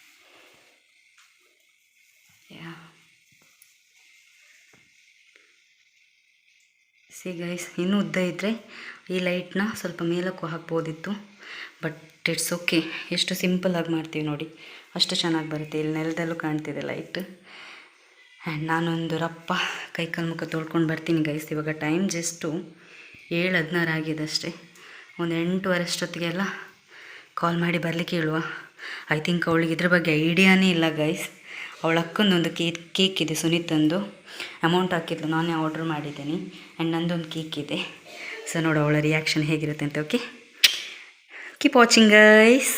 [SPEAKER 1] ಸಿ ಗೈಸ್ ಇನ್ನೂ ಉದ್ದ ಇದ್ದರೆ ಈ ಲೈಟ್ನ ಸ್ವಲ್ಪ ಮೇಲಕ್ಕೂ ಹಾಕ್ಬೋದಿತ್ತು ಬಟ್ ಇಟ್ಸ್ ಓಕೆ ಎಷ್ಟು ಸಿಂಪಲಾಗಿ ಮಾಡ್ತೀವಿ ನೋಡಿ. ಅಷ್ಟು ಚೆನ್ನಾಗಿ ಬರುತ್ತೆ. ಇಲ್ಲಿ ನೆಲದಲ್ಲೂ ಕಾಣ್ತಿದೆ ಲೈಟ್ ಆ್ಯಂಡ್ ನಾನೊಂದು ರಪ್ಪ ಕೈ ಕಾಲು ಮುಖ ತೊಳ್ಕೊಂಡು ಬರ್ತೀನಿ ಗೈಸ್ ಇವಾಗ ಟೈಮ್ ಜಸ್ಟು ಏಳು ಹದಿನಾರು ಆಗಿದೆ ಅಷ್ಟೇ. ಒಂದು ಎಂಟುವರೆ ಅಷ್ಟೊತ್ತಿಗೆಲ್ಲ ಕಾಲ್ ಮಾಡಿ ಬರಲಿಕ್ಕೆ ಹೇಳುವ. ಐ ಥಿಂಕ್ ಅವಳಿಗೆ ಇದ್ರ ಬಗ್ಗೆ ಐಡಿಯಾನೇ ಇಲ್ಲ ಗೈಸ್ ಅವಳ ಅಕ್ಕಂದೊಂದು ಕೇಕ್ ಕೇಕ್ ಇದೆ ಸುನೀತಂದು. ಅಮೌಂಟ್ ಹಾಕಿದ್ಲು, ನಾನೇ ಆರ್ಡ್ರ್ ಮಾಡಿದ್ದೀನಿ. ಆ್ಯಂಡ್ ನಂದೊಂದು ಕೇಕ್ ಇದೆ. ಸೊ ನೋಡು ಅವಳ ರಿಯಾಕ್ಷನ್ ಹೇಗಿರುತ್ತೆ ಅಂತ ಓಕೆ ಕೀಪ್ ವಾಚಿಂಗ್ ಗೈಸ್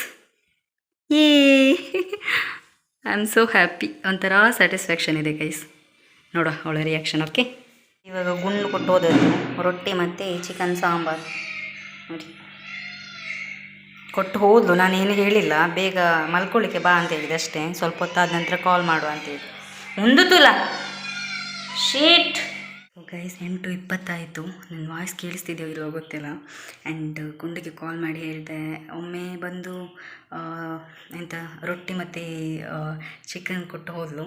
[SPEAKER 1] ಏ ಐ ಆಮ್ ಸೋ ಹ್ಯಾಪಿ ಒಂಥರ ಸ್ಯಾಟಿಸ್ಫ್ಯಾಕ್ಷನ್ ಇದೆ ಗೈಸ್ ನೋಡುವ ಅವಳ ರಿಯಾಕ್ಷನ್ ಓಕೆ ಇವಾಗ ಗುಂಡು ಕೊಟ್ಟು ರೊಟ್ಟಿ ಮತ್ತು ಚಿಕನ್ ಸಾಂಬಾರು. ನೋಡಿ. ಕೊಟ್ಟು ಹೋದ್ಲು, ನಾನೇನು ಹೇಳಿಲ್ಲ. ಬೇಗ ಮಲ್ಕೊಳ್ಳಿಕ್ಕೆ ಬಾ ಅಂತ ಹೇಳಿದೆ ಅಷ್ಟೇ ಸ್ವಲ್ಪ ಹೊತ್ತಾದ ನಂತರ ಕಾಲ್ ಮಾಡು ಅಂತ ಹೇಳಿ ಒಂದು ತುಲ! ಶೀಟ್ ಗೈಸ್ ಎಂಟು ಇಪ್ಪತ್ತಾಯಿತು. ನನ್ನ ವಾಯ್ಸ್ ಕೇಳಿಸ್ತಿದ್ದೇವೆ ಇರೋ ಗೊತ್ತಿಲ್ಲ. ಆ್ಯಂಡ್ ಕುಂಡಿಗೆ ಕಾಲ್ ಮಾಡಿ ಹೇಳಿದೆ, ಒಮ್ಮೆ ಬಂದು ಎಂತ, ರೊಟ್ಟಿ ಮತ್ತು ಚಿಕನ್ ಕೊಟ್ಟು ಹೋದ್ಲು.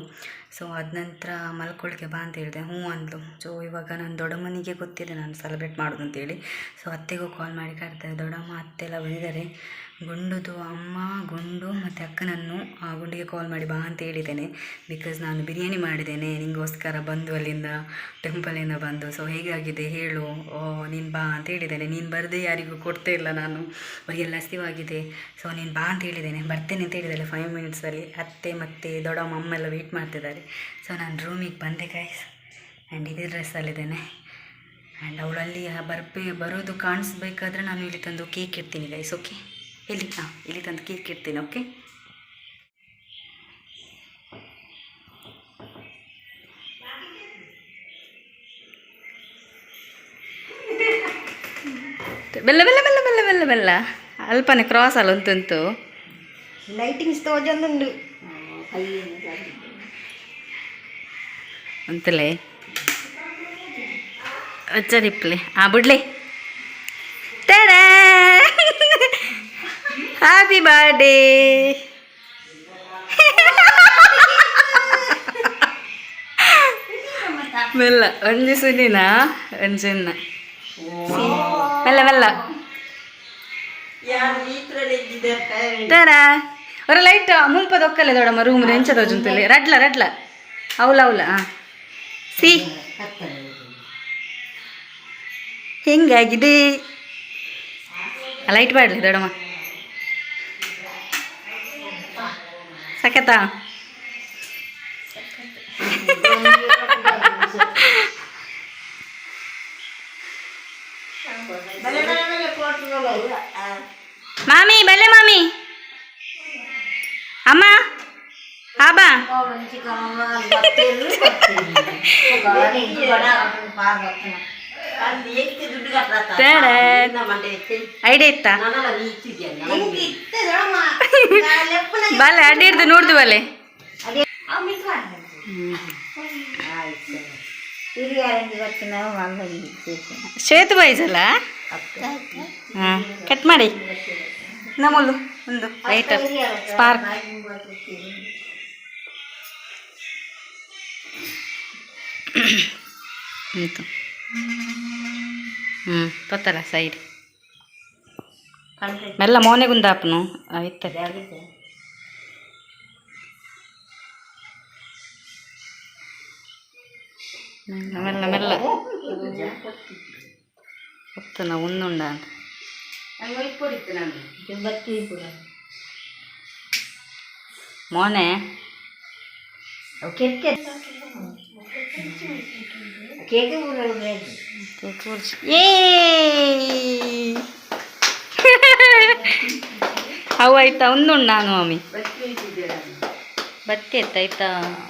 [SPEAKER 1] ಸೊ ಅದ ನಂತರ ಮಲ್ಕೊಳ್ಳಿಕ್ಕೆ ಬಾ ಅಂತ ಹೇಳಿದೆ. ಹ್ಞೂ ಅಂದ್ಲು. ಸೊ ಇವಾಗ ನನ್ನ ದೊಡ್ಡಮ್ಮನಿಗೆ ಗೊತ್ತಿದೆ, ನಾನು ಸೆಲೆಬ್ರೇಟ್ ಮಾಡೋದು ಅಂತೇಳಿ ಸೊ ಅತ್ತೆಗೂ ಕಾಲ್ ಮಾಡಿ ಕರೆದೆ, ದೊಡ್ಡಮ್ಮ ಅತ್ತೆ ಎಲ್ಲ ಬಂದಿದ್ದಾರೆ. ಗುಂಡುದು ಅಮ್ಮ, ಗುಂಡು ಮತ್ತು ಅಕ್ಕನನ್ನು ಆ ಗುಂಡಿಗೆ ಕಾಲ್ ಮಾಡಿ ಬಾ ಅಂತ ಹೇಳಿದ್ದೇನೆ. ಬಿಕಾಸ್ ನಾನು ಬಿರಿಯಾನಿ ಮಾಡಿದ್ದೇನೆ, ನಿಂಗೋಸ್ಕರ ಬಂದು ಅಲ್ಲಿಂದ ಟೆಂಪಲಿಂದ ಬಂದು. ಸೊ ಹೇಗಾಗಿದೆ ಹೇಳು. ಓ, ನೀನು ಬಾ ಅಂತ ಹೇಳಿದ್ದೇನೆ. ನೀನು ಬರದೆ ಯಾರಿಗೂ ಕೊಡ್ತೇ ಇಲ್ಲ ನಾನು. ಅವರಿಗೆಲ್ಲ ಹಸಿವಾಗಿದೆ ಸೊ ನೀನು ಬಾ ಅಂತ ಹೇಳಿದ್ದೇನೆ. ಬರ್ತೇನೆ ಅಂತ ಹೇಳಿದ್ದಾರೆ ಫೈವ್ ಮಿನಿಟ್ಸಲ್ಲಿ ಅತ್ತೆ ಮತ್ತೆ ದೊಡ್ಡಮ್ಮ, ಅಮ್ಮ ಎಲ್ಲ ವೆಯ್ಟ್ ಮಾಡ್ತಿದ್ದಾರೆ. ಸೊ ನಾನು ರೂಮಿಗೆ ಬಂದೆ ಗೈಸ್ ಆ್ಯಂಡ್ ಇದೇ ಡ್ರೆಸ್ಸಲ್ಲಿದ್ದೇನೆ ಆ್ಯಂಡ್ ಅವಳಲ್ಲಿ ಬರ್ಬೇ ಬರೋದು ಕಾಣಿಸ್ಬೇಕಾದ್ರೆ ನಾನು ಇಲ್ಲಿ ತಂದು ಕೇಕ್ ಇಡ್ತೀನಿ ಗೈಸ್ ಓಕೆ ಇಲ್ಲಿ ಹಾಂ ಇಲ್ಲಿ ತಂದು ಕೇಕ್ ಇಡ್ತೀನಿ ಓಕೆ ಬೆಲ್ಲ ಬೆಲ್ಲ ಬೆಲ್ಲ ಬೆಲ್ಲ ಬೆಲ್ಲ ಬೆಲ್ಲ. ಅಲ್ಪನೆ ಕ್ರಾಸ್ ಅಲ್ಲ ಅಂತಂತು.
[SPEAKER 3] ಲೈಟಿಂಗ್ಸ್ ತೋಜೊಂದುಂಡು
[SPEAKER 1] ಅಂತಲೇ. ಹಚ್ಚರಿಪ್ಲೆ ಆ ಬಿಡ್ಲೆ. ಹ್ಯಾಪಿ ಬರ್ಡೇ ಮೆಲ್ಲ ಒಂಜಿ ಸುನಿನ ಒಂಜಿನ್ನ ಮೆಲ್ಲ ಮೆಲ್ಲ ஒரு ಲೈಟ್ ಮುಂಪ ದೊಕ್ಕಲೆ ದೊಡಮ್ಮ ರೂಮ್ ಎಂಚದ ಜುಂತಲ್ಲಿ ರಡ್ಲ ರಡ್ಲ ಅವಲ ಅವಲ ಸಿ ಹೆಂಗಾಗಿದೆ ಲೈಟ್ ಬಾಡ್ಲಿ ದೊಡಮ್ಮ సఖత మామీ భలే మామీ అమ్మా ఆబా మంచిగా ಐಡಿಯಾ ಇತ್ತಾ? *laughs* ಬಾಲೆ ಅಡ್ಡಿ ಹಿಡ್ದು ನೋಡ್ದು ಬಾಲೆ. ಶ್ವೇತ ಬಾಯ್ಸಲ್ಲ ಹಾಂ ಕಟ್ ಮಾಡಿ. ನಮ್ಮಲ್ಲು ಒಂದು ಲೈಟರ್ ಸ್ಪಾರ್ಕ್ ಆಯಿತು. ಹ್ಞೂ ಗೊತ್ತಲ್ಲ ಸೈಡ್ ಮೆಲ್ಲ ಮೋನೆಗುಂದಾಪನು ಆಯ್ತದೆ ಮೆಲ್ಲ ಮೆಲ್ಲ ಮೆಲ್ಲ. ಗೊತ್ತಲ್ಲ ಒಂದುಂಡ ಅಂತ. ಕೇಕ್. *laughs* ಏ ಅವು ಆಯ್ತಾ? ಒಂದುಂಡು ನಾನು ಮಮ್ಮಿ ಬತ್ತಿ ಆಯ್ತಾ ಆಯ್ತಾ?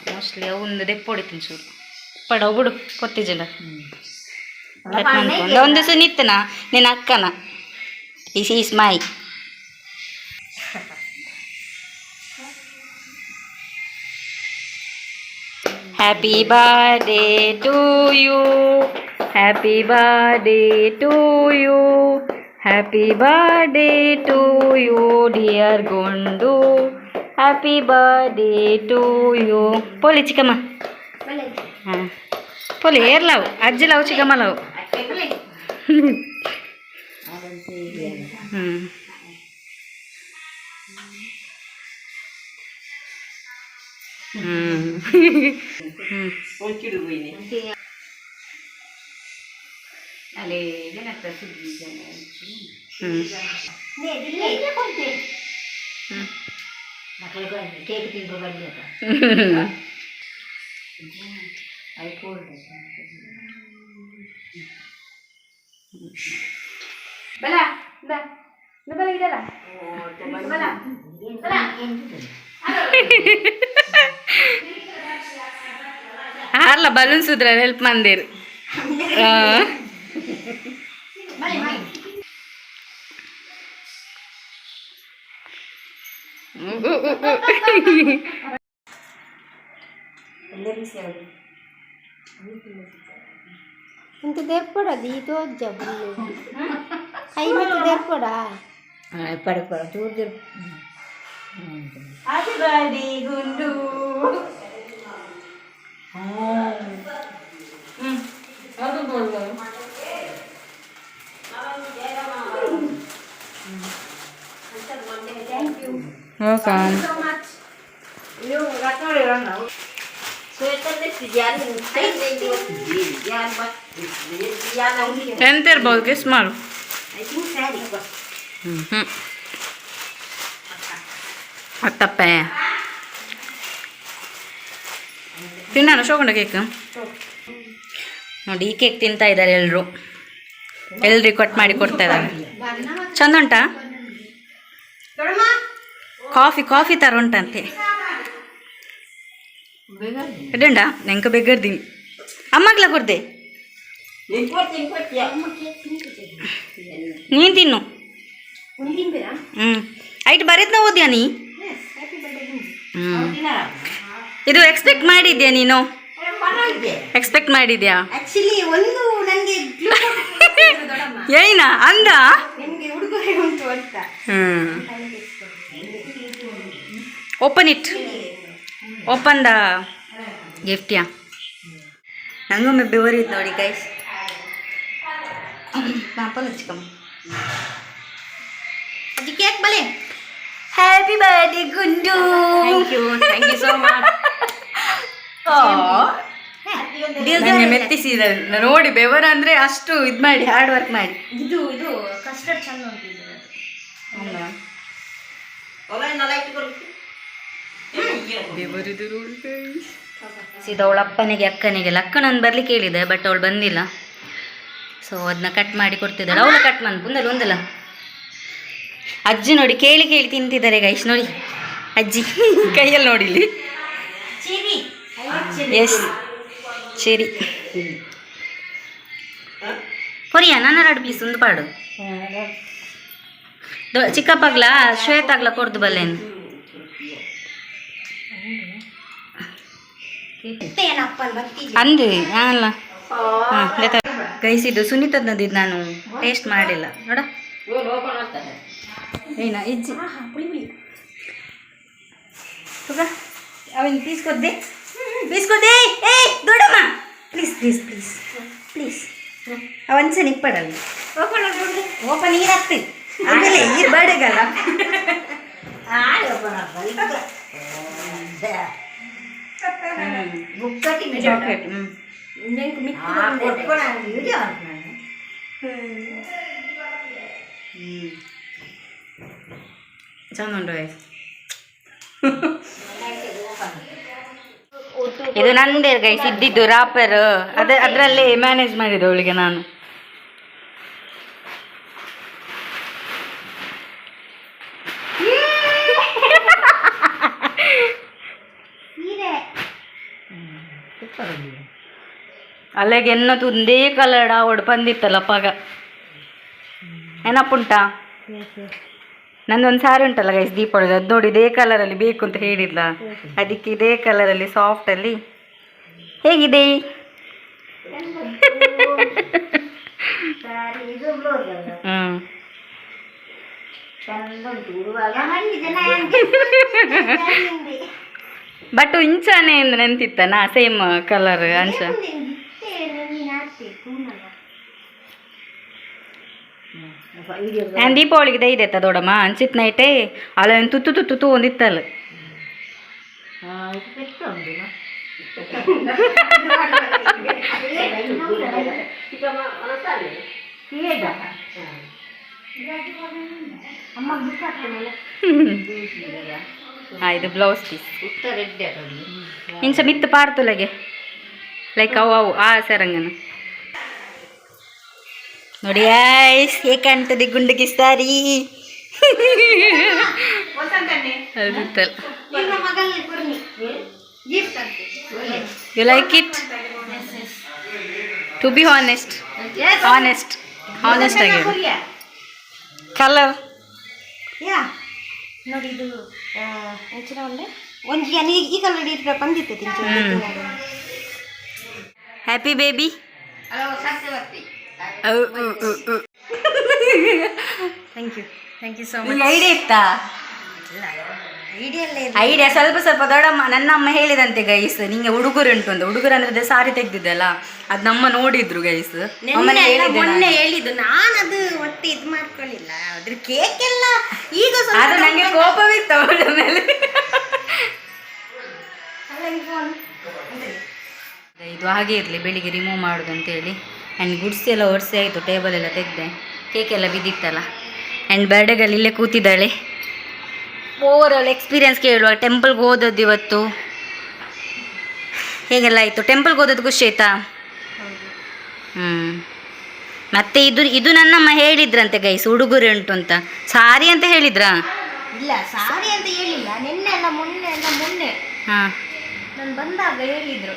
[SPEAKER 1] ಮೋಸ್ಟ್ಲಿ ಅವು ದೆಪ್ಪೊಡಿತೀನಿ ಚೂರು. ಪಡವು ಬಿಡು ಕೊತ್ತಿಜನ ಒಂದು ದಿವಸ ಸುನೀತನ ನಿನ್ನ ಅಕ್ಕನ. Is is my happy birthday to you happy birthday to you happy birthday to you dear Gundu happy birthday to you ಪೋಲಿ ಚಿಕ್ಕಮ್ಮ ಹಾಂ ಪೋಲಿ ಏರ್ಲಾವು ಅಜ್ಜಿಲಾವು ಚಿಕ್ಕಮ್ಮಲಾವು ಹ್ಞೂ ಹ್ಞೂ ಹ್ಞೂ ಹ್ಞೂ
[SPEAKER 3] ಕೇಕ್ ತಿಂದು ಬನ್ನಿ ಅಂತ
[SPEAKER 1] ಅಲ್ಲ ಬಲೂನ್ಸ್ ಇದ್ರೆ ಹೆಲ್ಪ್ ಮಂದಿರು
[SPEAKER 3] ఇంత దేర్పడా దీతో జబ్బులు కై మీద దేర్పడా పడపడ చూడు దేర్
[SPEAKER 1] ಗುಂಡು ವೆಲ್ಕಮ್ ಎಂತ ಇರ್ಬೋದು ಗೆಸ್ ಮಾಡು ಹ್ಞೂ ಅತ್ತಪ್ಪೆ ತಿನ್ನೋಣ ಶೋಕೊಂಡ ಕೇಕ್ ನೋಡಿ, ಈ ಕೇಕ್ ತಿಂತಾ ಇದ್ದಾರೆ ಎಲ್ಲರೂ ಎಲ್ರಿಗೆ ಕಟ್ ಮಾಡಿ ಕೊಡ್ತಾ ಇದ್ದಾರೆ. ಚಂದ ಉಂಟಾ ಕಾಫಿ ಕಾಫಿ ಥರ ಉಂಟಂತೆ ಎಡ್ಡುಂಡ ನೆಂಕ ಬೇಗರ್ದೀನಿ ಅಮ್ಮಗ್ಲ ಕೊಡ್ದೆ. ನೀನು ತಿನ್ನು. ಹ್ಞೂ ಐಟ್ ಬರೆದ್ನ ಓದ್ಯಾ ನೀ? ಹ್ಞೂ ಇದು ಎಕ್ಸ್ಪೆಕ್ಟ್ ಮಾಡಿದ್ಯಾ ನೀನು? ಎಕ್ಸ್ಪೆಕ್ಟ್ ಮಾಡಿದ್ಯಾ?
[SPEAKER 3] ಆಕ್ಚುಲಿ ಒಂದು ನನಗೆ *laughs*
[SPEAKER 1] ಏನ ಅಂದ?
[SPEAKER 3] ನಿಮಗೆ ಉಡುಗೊರೆ ಉಂಟು ಅಂತ.
[SPEAKER 1] ಹ್ಮ್. ಓಪನ್ ಇಟ್ ಓಪನ್ ದ ಗಿಫ್ಟ್ಯಾ ನಂಗೊಮ್ಮೆ ಬೆವರಿತ್ತು ನೋಡಿ ಗೈಸ್ ಪಾಪಲ
[SPEAKER 3] ಅದು ಕೇಕ್ ಬಲೆ?
[SPEAKER 1] Happy birthday Gundu. Thank you thank you so much ನನಗೆ ಮೆತ್ತಿಸಿದ ನೋಡಿ ಬೆವರ ಅಂದ್ರೆ ಅಷ್ಟು ಇದು ಮಾಡಿ ಹಾರ್ಡ್ ವರ್ಕ್ ಮಾಡಿ.
[SPEAKER 3] ಇದು ಇದು ಕಸ್ಟರ್ಡ್ ಚಂದ.
[SPEAKER 1] ಸೀದಾ ಅವಳ ಅಪ್ಪನಿಗೆ ಅಕ್ಕನಿಗೆ ಅಕ್ಕನನ್ನು ಬರ್ಲಿಕ್ಕೆ ಕೇಳಿದೆ ಬಟ್ ಅವಳು ಬಂದಿಲ್ಲ. ಸೊ ಅದನ್ನ ಕಟ್ ಮಾಡಿ ಕೊಡ್ತಿದ್ದಾಳೆ ಅವಳು ಕಟ್ ಮಾಡಿ ಬಂದಲ್ಲ ಒಂದಲ್ಲ. ಅಜ್ಜಿ ನೋಡಿ ಕೇಳಿ ಕೇಳಿ ತಿಂತಿದ್ದಾರೆ ಗೈಶ್ ನೋಡಿ. ಅಜ್ಜಿ *laughs* ಕೈಯಲ್ಲಿ ನೋಡಿಲಿ ಎಸ್ ಸರಿ ಕೊರಿಯ ನನ್ನ ಎರಡು ಪೀಸ್ ಒಂದು ಪಾಡು. ಚಿಕ್ಕಪ್ಪಗ್ಲ, ಶ್ವೇತಾಗ್ಲ ಕೊಡ್ದು ಬಲ್ಲೇನು. ಅಂದ್ರಿ ಅಲ್ಲ. ಗೈಸ್ ಇದು ಸುನೀತದ್ನದಿದ್ದು ನಾನು ಟೇಸ್ಟ್ ಮಾಡಿಲ್ಲ. ನೋಡ. ಏನಾ, ಇಜ್ಜಿ. ಅವನ್ ತೀಸ್ಕೊದ್ದೆ ತೀಸ್ಕೊದ್ದೆ ಏ ದೊಡ್ಡಮ್ಮ ಪ್ಲೀಸ್ ಪ್ಲೀಸ್ ಪ್ಲೀಸ್ ಪ್ಲೀಸ್ ಅವನ್ಸ ನಿಪ್ಪಡಲ್ಲ ಓಪನ್ ಓಪನ್ ನೀರು ಹಾಕ್ತಿ ಆಮೇಲೆ ನೀರು ಬಾಡೆಗಲ್ಲ ಚಾಕ್ಲೇಟ್ ಹ್ಞೂ ಚಂದ ಉಂಟು guys. ಇದು ನಂದೇ ಗೈಸ್ ಇದ್ದಿದ್ದು ರಾಪರ್ ಅದೇ ಅದರಲ್ಲೇ ಮ್ಯಾನೇಜ್ ಮಾಡಿದೆ ಅವಳಿಗೆ ನಾನು. ಅಲ್ಲಿಗೆ ಎನ್ನದು ಒಂದೇ ಕಲರ್ ಆವಡ್ ಬಂದಿತ್ತಲ್ಲ ಪಗ ನೆನಪುಂಟಾ ನಂದೊಂದು ಸ್ಯಾರಿ ಉಂಟಲ್ಲ ಗೈಸ್ ದೀಪಾವಳಿ ಅದು ನೋಡಿ ಇದೇ ಕಲರಲ್ಲಿ ಬೇಕು ಅಂತ ಹೇಳಿದ್ಲ? ಅದಕ್ಕೆ ಇದೇ ಕಲರಲ್ಲಿ ಸಾಫ್ಟಲ್ಲಿ ಹೇಗಿದೆ? ಬಟ್ ಇಂಚಾನೆ ಎಂದು ನೆನ್ತಿತ್ತನಾ ಸೇಮ್ ಕಲರ್ ಅಂಚ ನಾನು ದೀಪಾವಳಿಗೆ ದೈದೆತ್ತ ದೊಡಮ್ಮ ಅಂಚಿತ್ ನೈಟೆ ಅಲ್ಲ ತುತ್ತು ತುತ್ತು ತುತ್ತು ಒಂದಿತ್ತಲ್ಲ ಇದು ಬ್ಲೌಸ್ ಪೀಸ್ ಇಂಚ ಮಿತ್ತು ಪಾರ್ತುಲಗೆ ಲೈಕ್ ಅವು ಅವು ಆ ಸರಂಗನ. ನೋಡಿ ಐಸ್ ಏಕಂತದಿ ಗುಂಡಿಗೆ ಸಾರಿ ಅದಿತ್ತಲ್ಲ
[SPEAKER 3] ನಿಮ್ಮ ಮಗಲ್ಲಿ ಬರ್ನಿ ಗಿಫ್ಟ್ ಅಂತೆ.
[SPEAKER 1] You like it to be honest honest honest ಆಗಿ ಕಲರ್
[SPEAKER 3] ಯಾ? ನೋಡಿ ಇದು ಹೆಚ್ಚಿನ ಒಂದೇ ಒಂದು ಈ ಈ ಕಲರ್ ಇದ್ರೆ ಬಂದಿತ್ತು
[SPEAKER 1] ಹ್ಮ್. Happy baby
[SPEAKER 3] hello Satyavarthi thank you thank you so much
[SPEAKER 1] idea ಇತ್ತಾ?
[SPEAKER 3] ಐಡಿಯಲ್ಲೇ
[SPEAKER 1] ಐಡಿಯಾ ಸ್ವಲ್ಪ ಸ್ವಲ್ಪ ದೊಡ್ಡಮ್ಮ ನನ್ನ ಅಮ್ಮ ಹೇಳಿದಂತೆ ಗೈಸ್ ನಿಂಗೆ ಹುಡುಗರು ಉಂಟು ಅಂತ ಹುಡುಗರು ಅಂದ್ರೆ ಅದೇ ಸಾರಿ ತೆಗ್ದಿದ್ದಲ್ಲ. ಅದ್ ನಮ್ಮ ನೋಡಿದ್ರು ಗೈಸ್
[SPEAKER 3] ಮೊನ್ನೆ ಹೇಳಿದ್ದು ನಾನು. ಅದು ಒಟ್ಟು ಇದು ಮಾಡ್ಕೊಳ್ಳಿಲ್ಲ ಅದ್ರ ಕೇಕ್ ಎಲ್ಲ ಈಗ
[SPEAKER 1] ಅದು ನಂಗೆ ಕೋಪವಿತ್ತು ಅವಳ ಮೇಲೆ. ಇದು ಹಾಗೆ ಇರಲಿ ಬೆಳಿಗ್ಗೆ ರಿಮೂವ್ ಮಾಡೋದು ಅಂತೇಳಿ ಆ್ಯಂಡ್ ಗುಡ್ಸ್ ಎಲ್ಲ ಒರೆಸಿ ಆಯಿತು ಟೇಬಲ್ ಎಲ್ಲ ತೆಗೆದೆ. ಕೇಕ್ ಎಲ್ಲ ಬಿದ್ದಿತ್ತಲ್ಲ. ಆ್ಯಂಡ್ ಬರ್ಡೇಗಲ್ಲಿ ಇಲ್ಲೇ ಕೂತಿದ್ದಾಳೆ. ಓವರ್ ಆಲ್ ಎಕ್ಸ್ಪೀರಿಯನ್ಸ್ ಕೇಳುವ ಟೆಂಪಲ್ಗೆ ಹೋದದ್ದು ಇವತ್ತು. ಹೇಗೆಲ್ಲ ಆಯಿತು? ಟೆಂಪಲ್ಗೆ ಹೋದದ್ದು ಖುಷಿ ಆಯ್ತಾ? ಹ್ಞೂ ಮತ್ತೆ ಇದು ಇದು ನನ್ನಮ್ಮ ಹೇಳಿದ್ರಂತೆ ಗೈಸ್ ಉಡುಗೊರೆ ಉಂಟು ಅಂತ. ಸಾರಿ ಅಂತ ಹೇಳಿದ್ರಾ?
[SPEAKER 3] ಇಲ್ಲ ಸಾರಿ ಅಂತ ಹೇಳಿಲ್ಲ. ನಿನ್ನೆ ಅಲ್ಲ ಮೊನ್ನೆ ಅಲ್ಲ ಮೊನ್ನೆ.
[SPEAKER 1] ಹಾಂ.
[SPEAKER 3] ನಾನು ಬಂದಾಗ ಹೇಳಿದ್ರು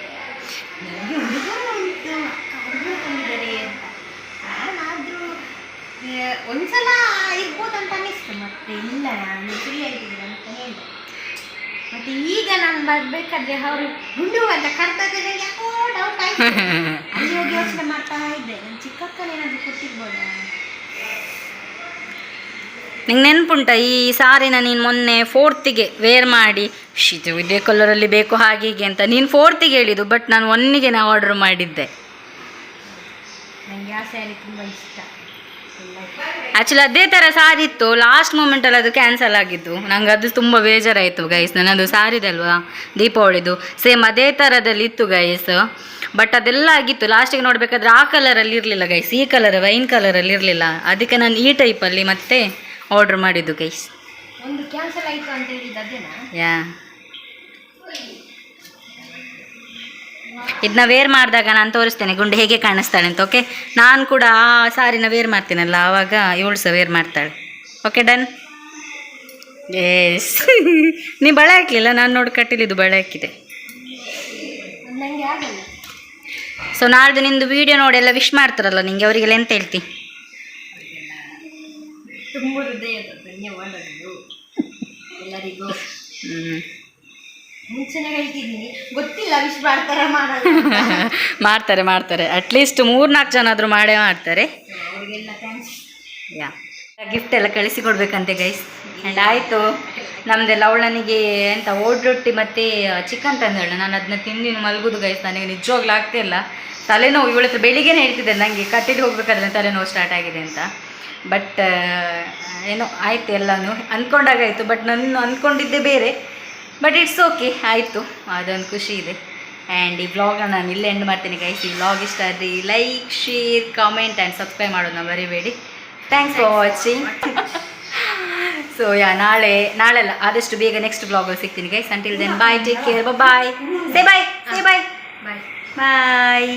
[SPEAKER 3] ನನಗೆ ಹುಡುಗರು ಉಂಟು ಹುಡುಗರು ತಂದಿದ್ದಾರೆ ಅಂತ ನಾನಾದ್ರೂ ಆ, ಒಂದ್ಸಲ ಇರ್ಬೋದು ಅಂತ ಅನ್ನಿಸ್ತು ಮತ್ತೆ ಇಲ್ಲ ನಾನು ಫ್ರೀ ಆಗಿದ್ದೀನಿ ಅಂತ ಹೇಳಿದೆ ಮತ್ತೆ ಬರ್ಬೇಕಾದ್ರೆ ಅವರು ಗುಂಡು ಅಂತ ಕರ್ತದೆ ಯಾಕೋ ಡೌಟ್ ಆಯ್ತು. *laughs* ಅಲ್ಲಿ ಹೋಗಿ ಯೋಚನೆ ಮಾಡ್ತಾ ಇದ್ದೆ. ನನ್ನ ಚಿಕ್ಕಕ್ಕನೇನಾದ್ರೂ ಕೊಟ್ಟಿರ್ಬೋದ?
[SPEAKER 1] ನಿಂಗೆ ನೆನ್ಪುಂಟ ಈ ಸಾರಿನ ನೀನು ಮೊನ್ನೆ ಫೋರ್ತಿಗೆ ವೇರ್ ಮಾಡಿ? ಶಿತು ಇದೇ ಕಲರಲ್ಲಿ ಬೇಕು ಹಾಗೆ ಹೀಗೆ ಅಂತ. ನೀನು ಫೋರ್ತಿಗೆ ಹೇಳಿದ್ದು ಬಟ್ ನಾನು ಒನ್ನಿಗೆ ನಾ ಆರ್ಡರ್ ಮಾಡಿದ್ದೆ.
[SPEAKER 3] ನನಗೆ ಆ ಸ್ಯಾರಿ ತುಂಬ ಇಷ್ಟ.
[SPEAKER 1] ಆ್ಯಕ್ಚುಲಿ ಅದೇ ಥರ ಸಾರಿ ಇತ್ತು. ಲಾಸ್ಟ್ ಮೂಮೆಂಟಲ್ಲಿ ಅದು ಕ್ಯಾನ್ಸಲ್ ಆಗಿದ್ದು. ನಂಗೆ ಅದು ತುಂಬ ಬೇಜಾರಾಯಿತು ಗೈಸ್ ನನ್ನದು ಸಾರಿದಲ್ವಾ ದೀಪಾವಳಿದು. ಸೇಮ್ ಅದೇ ಥರದಲ್ಲಿ ಇತ್ತು ಗೈಸ್ ಬಟ್ ಅದೆಲ್ಲ ಆಗಿತ್ತು. ಲಾಸ್ಟಿಗೆ ನೋಡಬೇಕಾದ್ರೆ ಆ ಕಲರಲ್ಲಿ ಇರಲಿಲ್ಲ ಗೈಸ್ ಈ ಕಲರ್ ವೈನ್ ಕಲರಲ್ಲಿ ಇರಲಿಲ್ಲ. ಅದಕ್ಕೆ ನಾನು ಈ ಟೈಪಲ್ಲಿ ಮತ್ತೆ ಆರ್ಡ್ರ್ ಮಾಡಿದ್ದು ಗೈಸ್
[SPEAKER 3] ಒಂದು ಕ್ಯಾನ್ಸಲ್ ಆಯಿತು ಅಂತ
[SPEAKER 1] ಯಾ ಇದನ್ನ ವೇರ್ ಮಾಡಿದಾಗ ನಾನು ತೋರಿಸ್ತೇನೆ ಗುಂಡು ಹೇಗೆ ಕಾಣಿಸ್ತಾಳೆ ಅಂತ ಓಕೆ ನಾನು ಕೂಡ ಆ ಸಾರಿನ ವೇರ್ ಮಾಡ್ತೀನಲ್ಲ ಆವಾಗ ಇವಳು ಸಹ ವೇರ್ ಮಾಡ್ತಾಳೆ. ಓಕೆ ಡನ್ ಎಸ್ ನೀ ಬಳೆ ಹಾಕಲಿಲ್ಲ? ನಾನು ನೋಡಿ ಇದು ಬಳೆ ಹಾಕಿದೆ. ಸೊ ನಾಳ್ದು ನಿಂದು ವಿಡಿಯೋ ನೋಡಿ ಎಲ್ಲ ವಿಶ್ ಮಾಡ್ತಾರಲ್ಲ ನಿಂಗೆ ಅವರಿಗೆಲ್ಲ ಎಂತ ಹೇಳ್ತಿ?
[SPEAKER 3] ಧನ್ಯವಾದಗಳು. ಎಲ್ಲರಿಗೂ.
[SPEAKER 1] ಹ್ಞೂ
[SPEAKER 3] ಮುಂಚೆನೆ ಹೇಳ್ತಿದ್ದೀನಿ. ಗೊತ್ತಿಲ್ಲ ವಿಶ್ ಮಾಡ್ತಾರ *laughs*
[SPEAKER 1] ಮಾಡ್ತಾರೆ ಮಾಡ್ತಾರೆ. ಅಟ್ಲೀಸ್ಟ್ ಮೂರ್ನಾಲ್ಕು ಜನ ಆದರೂ ಮಾಡೇ ಮಾಡ್ತಾರೆ. ಯಾ. ಗಿಫ್ಟ್ ಎಲ್ಲ ಕಳಿಸಿಕೊಡ್ಬೇಕಂತೆ ಗೈಸ್ ಆ್ಯಂಡ್ ಆಯಿತು. ನಮ್ಮದೆಲ್ಲ ಅವಳನಿಗೆ ಎಂತ ಓಡ್ ರೊಟ್ಟಿ ಮತ್ತು ಚಿಕನ್ ತಂದಳು ನಾನು ಅದನ್ನ ತಿಂದಿನ ಮಲಗುದು ಗೈಸ್ ನನಗೆ ನಿಜವಾಗ್ಲೂ ಆಗ್ತಿಲ್ಲ ತಲೆನೋವು ಇವಳ ಹತ್ರ ಬೆಳಿಗ್ಗೆನೇ ಹೇಳ್ತಿದ್ದೆ. ನನಗೆ ಕಟ್ಟಿಗೆ ಹೋಗ್ಬೇಕಾದ್ರೆ ತಲೆನೋವು ಸ್ಟಾರ್ಟ್ ಆಗಿದೆ ಅಂತ. ಬಟ್ ಏನೋ ಆಯಿತು ಎಲ್ಲನೂ. ಅಂದ್ಕೊಂಡಾಗಾಯಿತು ಬಟ್ ನಾನು ಅಂದ್ಕೊಂಡಿದ್ದೆ ಬೇರೆ. ಬಟ್ ಇಟ್ಸ್ ಓಕೆ ಆಯಿತು. ಅದೊಂದು ಖುಷಿ ಇದೆ. ಆ್ಯಂಡ್ ಈ ವ್ಲಾಗ್ನ ನಾನು ಇಲ್ಲೇ ಎಂಡ್ ಮಾಡ್ತೀನಿ ಗೈಸ್ ಈ ವ್ಲಾಗ್ ಇಷ್ಟ ಆದರೆ like share comment and subscribe ಮಾಡೋದನ್ನ ಮರಿಬೇಡಿ. Thanks for watching so yeah ನಾಳೆ ನಾಳೆಲ್ಲ ಆದಷ್ಟು ಬೇಗ ನೆಕ್ಸ್ಟ್ ಬ್ಲಾಗಲ್ಲಿ ಸಿಗ್ತೀನಿ guys until then bye take care bye say bye say bye
[SPEAKER 3] bye
[SPEAKER 1] bye